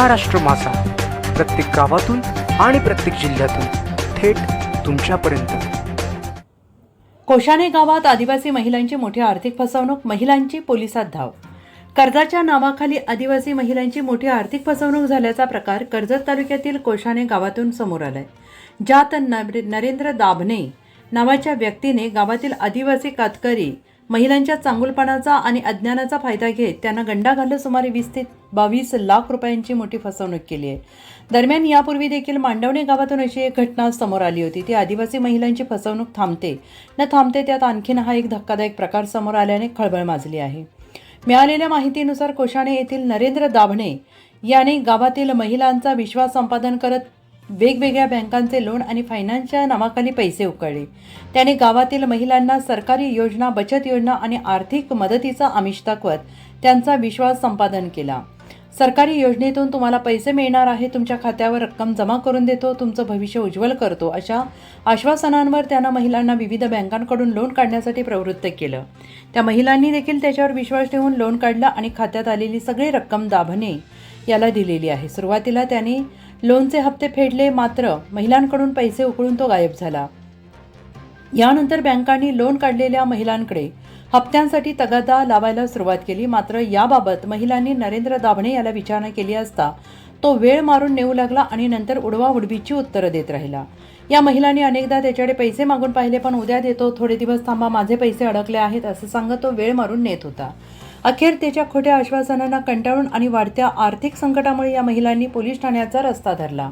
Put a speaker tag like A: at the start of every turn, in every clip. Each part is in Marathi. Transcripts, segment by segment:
A: महाराष्ट्र मासा प्रत्येक गावातून आणि प्रत्येक जिल्ह्यातून थेट तुमच्यापर्यंत.
B: कोशाणे गावात आदिवासी महिलांची मोठी आर्थिक फसवणूक महिलांची पोलिसात धाव. कर्जाच्या नावाखाली आदिवासी महिलांची मोठी आर्थिक फसवणूक झाल्याचा प्रकार कर्जत तालुक्यातील कोशाणे गावातून समोर आलाय. ज्यात नरेंद्र दाभणे नावाच्या व्यक्तीने गावातील आदिवासी कातकरी महिलांच्या चांगुलपणाचा आणि अज्ञानाचा फायदा घेत त्यांना गंडा घालत सुमारे वीस ते बावीस लाख रुपयांची मोठी फसवणूक केली आहे. दरम्यान यापूर्वी देखील मांडवणे गावातून अशी एक घटना समोर आली होती. ती आदिवासी महिलांची फसवणूक थांबते. न थांबते त्यात आणखीन हा एक धक्कादायक प्रकार समोर आल्याने खळबळ माजली आहे. मिळालेल्या माहितीनुसार कोशाणे येथील नरेंद्र दाभणे याने गावातील महिलांचा विश्वास संपादन करत वेगवेगळ्या बँकांचे लोन आणि फायनान्सच्या नावाखाली पैसे उकळले. त्याने गावातील महिलांना सरकारी योजना बचत योजना आणि आर्थिक मदतीचा आमिष दाखवत त्यांचा विश्वास संपादन केला. सरकारी योजनेतून तुम्हाला पैसे मिळणार आहे तुमच्या खात्यावर रक्कम जमा करून देतो तुमचं भविष्य उज्ज्वल करतो अशा आश्वासनांवर त्यानं महिलांना विविध बँकांकडून लोन काढण्यासाठी प्रवृत्त केलं. त्या महिलांनी देखील त्याच्यावर विश्वास ठेवून लोन काढला आणि खात्यात आलेली सगळी रक्कम दाभणे याला दिलेली आहे. सुरुवातीला त्याने लोनचे हप्ते फेडले मात्र महिलांकडून पैसे उकळून तो गायब झाला. यानंतर बँकांनी लोन काढलेल्या महिलांकडे हप्त्यांसाठी तगादा लावायला सुरुवात केली. मात्र याबाबत महिलांनी नरेंद्र दाभणे याला विचारणा केली असता तो वेळ मारून नेऊ लागला आणि नंतर उडवा उडवीची उत्तरं देत राहिला. या महिलांनी अनेकदा त्याच्याकडे पैसे मागून पाहिले पण उद्या देतो थोडे दिवस थांबा माझे पैसे अडकले आहेत असं सांगत तो वेळ मारून नेत होता. अखेर त्याच्या खोट्या आश्वासनांना कंटाळून आणि वाढत्या आर्थिक संकटामुळे या महिलांनी पोलीस ठाण्याचा रस्ता धरला.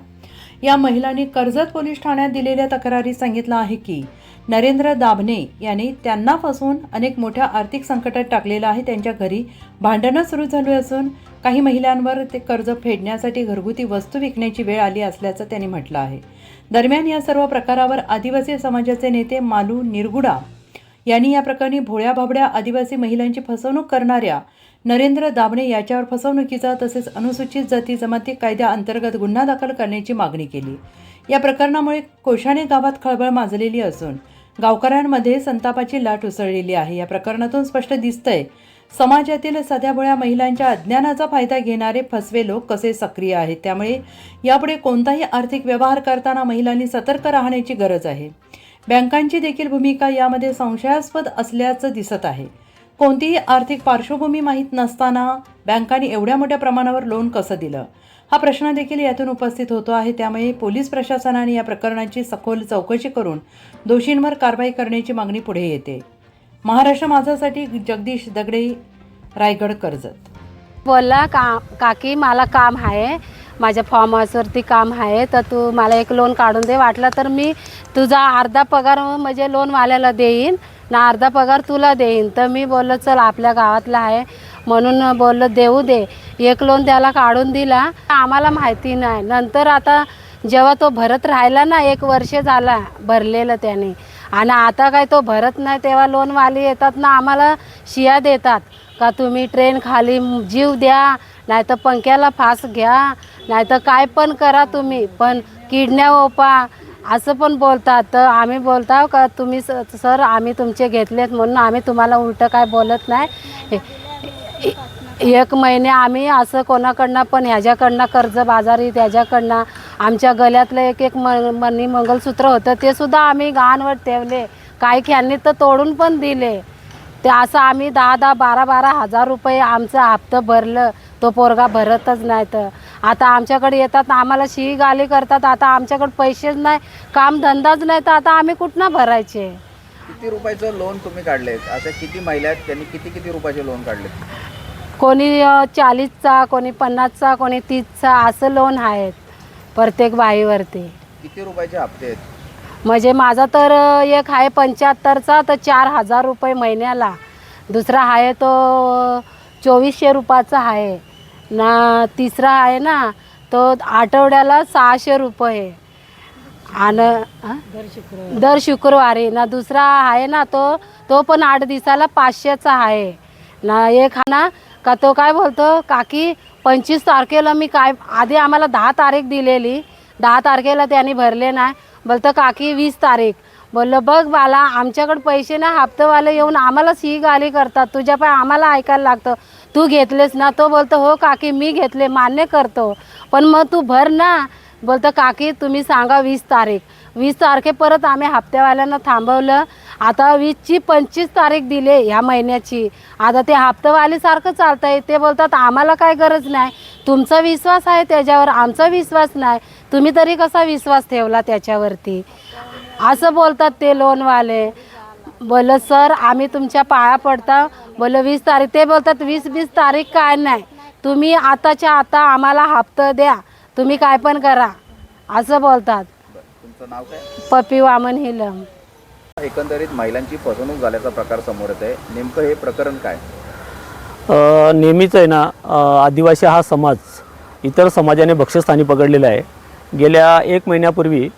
B: या महिलांनी कर्जत पोलीस ठाण्यात दिलेल्या तक्रारीत सांगितलं आहे की नरेंद्र दाभणे यांनी त्यांना फसवून अनेक मोठ्या आर्थिक संकटात टाकलेलं आहे. त्यांच्या घरी भांडणं सुरू झाली असून काही महिलांवर ते कर्ज फेडण्यासाठी घरगुती वस्तू विकण्याची वेळ आली असल्याचं त्यांनी म्हटलं आहे. दरम्यान या सर्व प्रकारावर आदिवासी समाजाचे नेते मालू निरगुडा यांनी या प्रकरणी भोळ्या भाबड्या आदिवासी महिलांची फसवणूक करणाऱ्या नरेंद्र दाभणे याच्यावर फसवणुकीचा तसेच अनुसूचित जाती जमाती कायद्याअंतर्गत गुन्हा दाखल करण्याची मागणी केली. या प्रकरणामुळे कोशाणे गावात खळबळ माजलेली असून गावकऱ्यांमध्ये संतापाची लाट उसळलेली आहे. या प्रकरणातून स्पष्ट दिसतंय समाजातील सध्याभोळ्या महिलांच्या अज्ञानाचा फायदा घेणारे फसवे लोक कसे सक्रिय आहेत? त्यामुळे यापुढे कोणताही आर्थिक व्यवहार करताना महिलांनी सतर्क राहण्याची गरज आहे. बँकांची देखील भूमिका यामध्ये संशयास्पद असल्याचं दिसत आहे. कोणतीही आर्थिक पार्श्वभूमी माहीत नसताना बँकांनी एवढ्या मोठ्या प्रमाणावर लोन कसं दिलं? हा प्रश्न देखील यातून उपस्थित होतो आहे. त्यामुळे पोलीस प्रशासनाने या प्रकरणाची सखोल चौकशी करून दोषींवर कारवाई करण्याची मागणी पुढे येते. महाराष्ट्र माझासाठी जगदीश दगडे रायगड कर्जत.
C: बोलला का काकी मला काम आहे. माझ्या फॉर्म हाऊसवरती काम आहे तर तू मला एक लोन काढून दे. वाटलं तर मी तुझा अर्धा पगार म्हणजे लोनवाल्याला देईन ना अर्धा पगार तुला देईन. तर मी बोललं चल आपल्या गावातला आहे. म्हणून बोललं देऊ दे. एक लोन त्याला काढून दिला. आम्हाला माहिती नाही. नंतर आता जेव्हा तो भरत राहिला ना एक वर्ष झाला भरलेलं त्याने. आणि आता काय तो भरत नाही तेव्हा लोनवाले येतात ना आम्हाला शिया देतात. का तुम्ही ट्रेन खाली जीव द्या नाही तर पंख्याला फास घ्या नाही तर काय पण करा तुम्ही पण किडण्या ओपा असं पण बोलतात. तर आम्ही बोलता का तुम्ही सर आम्ही तुमचे घेतलेत म्हणून आम्ही तुम्हाला उलटं काय बोलत नाही. एक महिने आम्ही असं कोणाकडनं पण ह्याच्याकडनं कर्ज बाजारी त्याच्याकडनं आमच्या गळ्यातलं एक एक म मनी मंगलसूत्र होतं ते सुद्धा आम्ही गहाणवर ठेवले. काही ख्यांनी तर तोडून पण दिले. ते असं आम्ही दहा दहा बारा बारा हजार रुपये आमचं हप्तं भरलं. तो पोरगा भरतच नाही तर. आता आमच्याकडे येतात आम्हाला शिही गाली करतात आता आमच्याकडे पैसेच नाही काम धंदाच नाही तर आता आम्ही कुठनं भरायचे?
D: किती रुपयाचं लोन तुम्ही काढले? अशा किती महिला आहेत त्यांनी किती किती रुपयाचे लोन काढले?
C: कोणी अ, चाळीसचा कोणी पन्नासचा कोणी तीसचा असं लोन आहेत प्रत्येक बाईवरती.
D: किती रुपयाचे हप्ते आहेत?
C: म्हणजे माझा तर अ, एक आहे पंच्याहत्तरचा तर चार हजार रुपये महिन्याला. दुसरा आहे तो चोवीसशे रुपयाचा आहे. ना तिसरा आहे ना तो आठवड्याला सहाशे रुपये. आणि दर शुक्रवारी. ना दुसरा आहे ना तो तो पण आठ दिवसाला पाचशेचा आहे. ना एक हा ना का तो काय बोलतो काकी पंचवीस तारखेला मी काय आधी आम्हाला दहा तारीख दिलेली. दहा तारखेला त्यांनी भरले नाही. बोलतं काकी वीस तारीख. बोललं बघ बाला आमच्याकडे पैसे ना हप्तेवाले येऊन आम्हाला सी गाली करतात. तुझ्या पण आम्हाला ऐकायला लागतं. तू घेतलेस ना तो बोलतो हो काकी मी घेतले मान्य करतो. पण मग तू भर ना. बोलतं काकी तुम्ही सांगा वीस तारीख. वीस तारखे परत आम्ही हप्त्यावाल्यांना थांबवलं. आता वीसची पंचवीस तारीख दिली ह्या महिन्याची. आता ते हप्तेवालीसारखं चालतं आहे ते बोलतात आम्हाला काय गरज नाही. तुमचा विश्वास आहे त्याच्यावर आमचा विश्वास नाही. तुम्ही तरी कसा विश्वास ठेवला त्याच्यावरती? असं बोलतात ते लोनवाले बोल सर आम्ही तुमच्या पाया पडता. बोल वीस तारीख. ते बोलतात वीस वीस तारीख काय नाही. तुम्ही आताच्या आता आम्हाला हप्ता द्या. तुम्ही काय पण करा. असं बोलतात.
D: तुमचं नाव काय?
C: पप्पी वामन हिलम.
D: एकंदरीत महिलांची फसवणूक झाल्याचा प्रकार समोर येत आहे नेमकं हे प्रकरण काय?
E: अ, नेहमीच आहे ना अ, आदिवासी हा समाज इतर समाजाने भक्ष्यस्थानी पकडलेला आहे. गेल्या एक महिन्यापूर्वी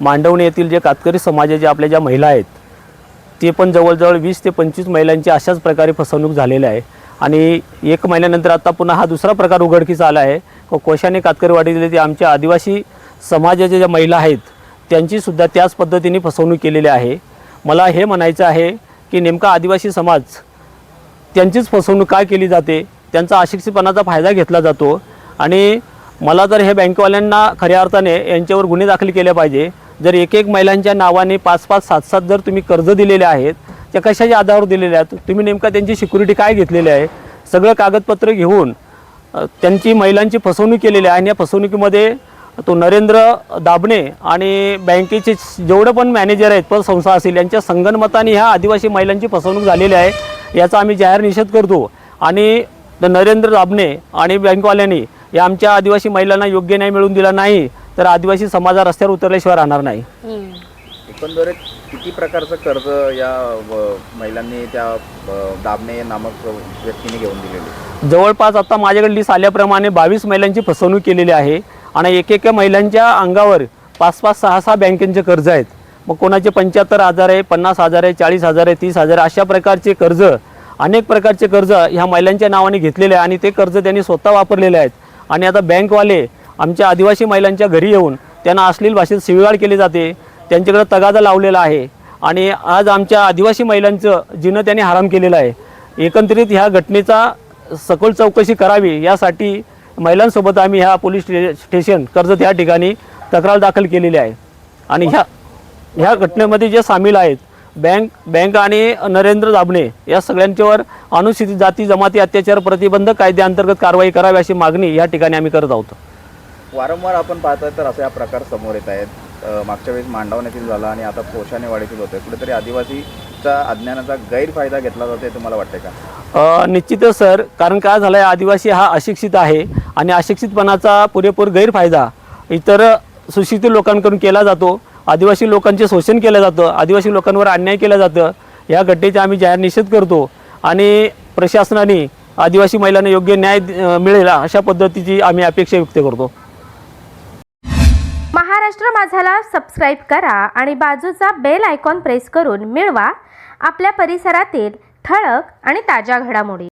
E: मांडवणे येथील जे कातकरी समाजाचे आपल्या ज्या महिला आहेत ते पण जवळजवळ वीस ते पंचवीस महिलांची अशाच प्रकारे फसवणूक झालेली आहे. आणि एक महिन्यानंतर आता पुन्हा हा दुसरा प्रकार उघडकीस आला आहे. को- कोशाने कातकरवाडीतील ते आमच्या आदिवासी समाजाच्या ज्या महिला आहेत त्यांचीसुद्धा त्याच पद्धतीने फसवणूक केलेली आहे. मला हे म्हणायचं आहे की नेमका आदिवासी समाज त्यांचीच फसवणूक काय केली जाते? त्यांचा अशिक्षितपणाचा फायदा घेतला जातो. आणि मला तर हे बँकवाल्यांना खऱ्या अर्थाने यांच्यावर गुन्हे दाखल केले पाहिजे जर एक एक महिलांच्या नावाने पाच पाच सात सात जर तुम्ही कर्ज दिलेले आहेत त्या कशाच्या आधारावर दिलेल्या आहेत? तुम्ही नेमका त्यांची सिक्युरिटी काय घेतलेली आहे? सगळं कागदपत्र घेऊन त्यांची महिलांची फसवणूक केलेली आहे आणि या फसवणुकीमध्ये तो नरेंद्र दाबणे आणि बँकेचे जेवढं पण मॅनेजर आहेत पतसंस्था असेल यांच्या संगनमताने ह्या आदिवासी महिलांची फसवणूक झालेली आहे याचा आम्ही जाहीर निषेध करतो. आणि द- नरेंद्र दाबणे आणि बँकवाल्यांनी या आमच्या आदिवासी महिलांना योग्य न्याय मिळवून दिला नाही तर आदिवासी समाज रस्त्यावर उतरल्याशिवाय राहणार नाही.
D: एकंदरीत किती प्रकारचं कर्ज या व, महिलांनी त्या दाबणे नामक व्यक्तीने घेऊन दिलेले?
E: जवळपास आता माझ्याकडे लिस्ट आल्याप्रमाणे बावीस महिलांची फसवणूक केलेली आहे आणि एक एका महिलांच्या अंगावर पाच पाच सहा सहा बँकेचे कर्ज आहेत. मग कोणाचे पंच्याहत्तर हजार आहे पन्नास हजार आहे चाळीस हजार आहे तीस हजार आहे अशा प्रकारचे कर्ज अनेक प्रकारचे कर्ज ह्या महिलांच्या नावाने घेतलेले आहे आणि ते कर्ज त्यांनी स्वतः वापरलेले आहेत. आणि आता बँकवाले आमच्या आदिवासी महिलांच्या घरी येऊन त्यांना अश्लील भाषेत शिवीगाळ केली जाते. त्यांच्याकडे तगादा लावलेला आहे. आणि आज आमच्या आदिवासी महिलांचं जिनं त्यांनी हराम केलेलं आहे. एकंदरीत ह्या घटनेचा सखोल चौकशी करावी यासाठी महिलांसोबत आम्ही ह्या पोलीस स्टे स्टेशन कर्जत या ठिकाणी तक्रार दाखल केलेली आहे. आणि ह्या ह्या घटनेमध्ये जे सामील आहेत बँक बँक आणि नरेंद्र दाबणे या सगळ्यांच्यावर अनुसूचित जाती जमाती अत्याचार प्रतिबंधक कायद्याअंतर्गत कारवाई करावी अशी मागणी या ठिकाणी आम्ही करत आहोत.
D: वारंवार आपण पाहतोय तर असे हा प्रकार समोर येत आहेत. मागच्या वेळेस मांडवण्यातील झाला आणि आता पोशानेवाडीतील होतोय कुठेतरी आदिवासीचा अज्ञानाचा गैरफायदा घेतला जातोय तुम्हाला वाटतंय का?
E: निश्चितच सर. कारण काय झालं आहे आदिवासी हा अशिक्षित आहे आणि अशिक्षितपणाचा पुरेपूर गैरफायदा इतर सुशिक्षित लोकांकडून केला जातो. आदिवासी लोकांचे शोषण केलं जातं आदिवासी लोकांवर अन्याय केलं जातं या घटनेचा आम्ही जाहीर निषेध करतो. आणि प्रशासनाने आदिवासी महिलांना योग्य न्याय मिळेल अशा पद्धतीची आम्ही अपेक्षा व्यक्त करतो.
F: महाराष्ट्र माझाला सबस्क्राईब करा आणि बाजूचा बेल आयकॉन प्रेस करून मिळवा. आपल्या परिसरातील ठळक आणि ताज्या घडामोडी.